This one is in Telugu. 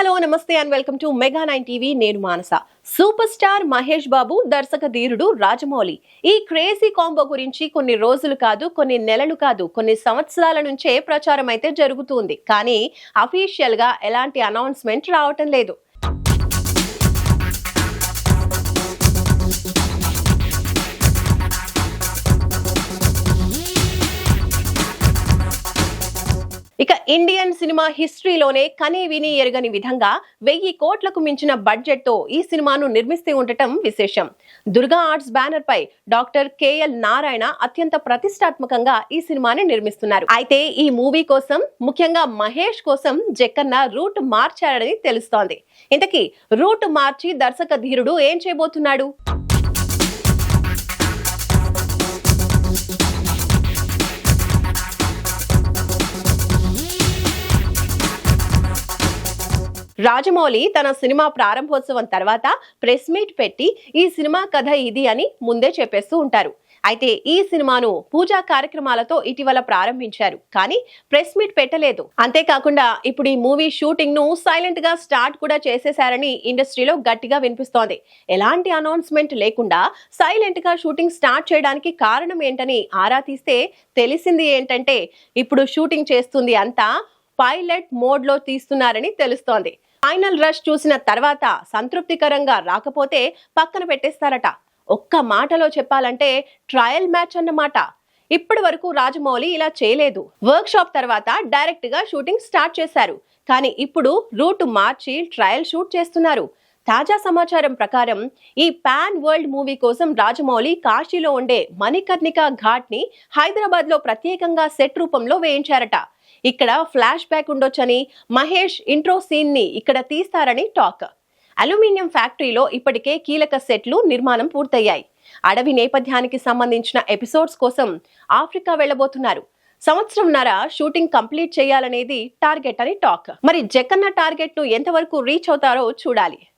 Hello namaste and welcome to mega nine TV. నేను మానస. సూపర్ స్టార్ మహేష్ బాబు దర్శక ధీరుడు రాజమౌళి. ఈ క్రేజీ కాంబో గురించి కొన్ని రోజులు కాదు కొన్ని నెలలు కాదు కొన్ని సంవత్సరాల నుంచే ప్రచారం అయితే జరుగుతుంది కానీ అఫీషియల్గా ఎలాంటి అనౌన్స్మెంట్ రావటం లేదు. ఇక ఇండియన్ సినిమా హిస్టరీలోనే కనీ విని ఎరగని విధంగా వెయ్యి కోట్లకు మించిన బడ్జెట్తో ఈ సినిమాను నిర్మిస్తూ ఉండటం విశేషం. దుర్గా ఆర్ట్స్ బ్యానర్ పై డాక్టర్ కేఎల్ నారాయణ అత్యంత ప్రతిష్టాత్మకంగా ఈ సినిమాని నిర్మిస్తున్నారు. అయితే ఈ మూవీ కోసం ముఖ్యంగా మహేష్ కోసం జక్కన్న రూట్ మార్చారని తెలుస్తోంది. ఇంతకీ రూట్ మార్చి దర్శక ధీరుడు ఏం చేయబోతున్నాడు? రాజమౌళి తన సినిమా ప్రారంభోత్సవం తర్వాత ప్రెస్ మీట్ పెట్టి ఈ సినిమా కథ ఇది అని ముందే చెప్పేస్తూ ఉంటారు. అయితే ఈ సినిమాను పూజా కార్యక్రమాలతో ఇటీవల ప్రారంభించారు. కానీ ప్రెస్ మీట్ పెట్టలేదు. అంతేకాకుండా ఇప్పుడు ఈ మూవీ షూటింగ్ను సైలెంట్గా స్టార్ట్ కూడా చేసేశారని ఇండస్ట్రీలో గట్టిగా వినిపిస్తోంది. ఎలాంటి అనౌన్స్మెంట్ లేకుండా సైలెంట్గా షూటింగ్ స్టార్ట్ చేయడానికి కారణం ఏంటని ఆరా తీస్తే తెలిసింది ఏంటంటే ఇప్పుడు షూటింగ్ చేస్తుంది అంతా పైలట్ మోడ్లో తీస్తున్నారని తెలుస్తోంది. ఫైనల్ రష్ చూసిన తర్వాత సంతృప్తికరంగా రాకపోతే పక్కన పెట్టేస్తారట. ఒక్క మాటలో చెప్పాలంటే ట్రయల్ మ్యాచ్ అన్నమాట. ఇప్పటి వరకు రాజమౌళి ఇలా చేయలేదు. వర్క్ షాప్ తర్వాత డైరెక్ట్గా షూటింగ్ స్టార్ట్ చేశారు. కానీ ఇప్పుడు రూట్ మార్చి ట్రయల్ షూట్ చేస్తున్నారు. తాజా సమాచారం ప్రకారం ఈ పాన్ వరల్డ్ మూవీ కోసం రాజమౌళి కాశీలో ఉండే మణికర్ణిక ఘాట్ని హైదరాబాద్లో ప్రత్యేకంగా సెట్ రూపంలో వేయించారట. ఇక్కడ ఫ్లాష్ బ్యాక్ ఉండొచ్చని మహేష్ ఇంట్రో సీన్ని ఇక్కడ తీస్తారని టాక్. అల్యూమినియం ఫ్యాక్టరీలో ఇప్పటికే కీలక సెట్లు నిర్మాణం పూర్తయ్యాయి. అడవి నేపథ్యానికి సంబంధించిన ఎపిసోడ్స్ కోసం ఆఫ్రికా వెళ్ళబోతున్నారు సంవత్సరంన్నర షూటింగ్ కంప్లీట్ చేయాలనేది టార్గెట్ అని టాక్. మరి జగన్న టార్గెట్ను ఎంతవరకు రీచ్ అవుతారో చూడాలి.